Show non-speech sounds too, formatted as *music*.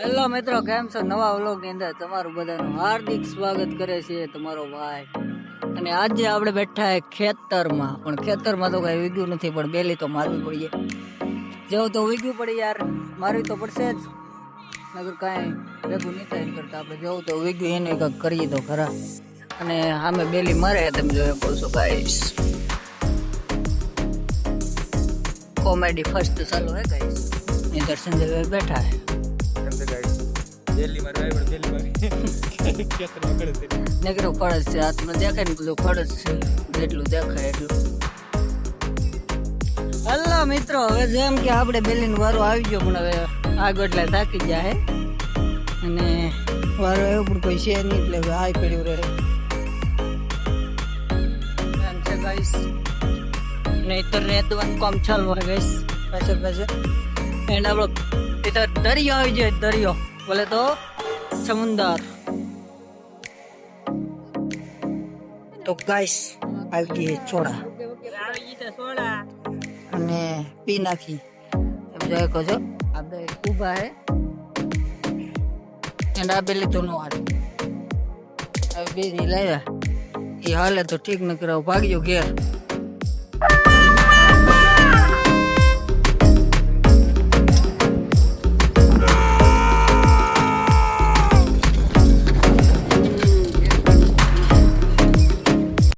Hello મિત્રો, કેમ છો? નવા વ્લોગની અંદર તમારું બધાનું હાર્દિક સ્વાગત કરે છે તમારો ભાઈ. અને આજે આપણે બેઠા હે ખેતરમાં. પણ ખેતરમાં તો કઈ વીગ્યું નથી, પણ બેલી તો મારવી પડીએ. જેવું તો વીગ્યું પડે યાર, મારવી તો પડશે જ. નગર કાંઈ ભેગું નહીં થાય કરતા. આપણે જેવું તો વીગ્યું એને કંઈક કરીએ તો ખરા. અને સામે બેલી મારે તમે જોઈ શકો છો ગાઈસ કોમેડી ફર્સ્ટ ચાલુ હે ગાઈસ અહીં દર્શન બેઠા હે. *laughs* નકરો ખડસ છે હાથમાં દેખાય ને બધું ખડસ છે. જેટલું દેખાય એટલું. હલો મિત્રો હવે જેમ કે આપણે બેલીન વારો આવી ગયો પણ હવે આગળ એટલે થાકી જાય અને વારો એવો પણ કોઈ છે નહીં એટલે હવે હાઈ પડ્યું રહે. ગાઈસ નહીતર રેતવાનું કામ ચાલુ હોય ગાઈસ પાછળ પાછળ. એન્ડ આપણો એ તો દરિયો આવી જાય દરિયો. બોલે तो સમુંદર તો ગાઈસ આવી ગઈ છે ચોળા અને પી નાખી જોઈ કહો છો આ બે ઊભા હે એન્ડ આ બેલી તો નો હવે બે લાવ્યા એ હાલે તો ઠીક ન કરાવ ભાગ્યો ઘેર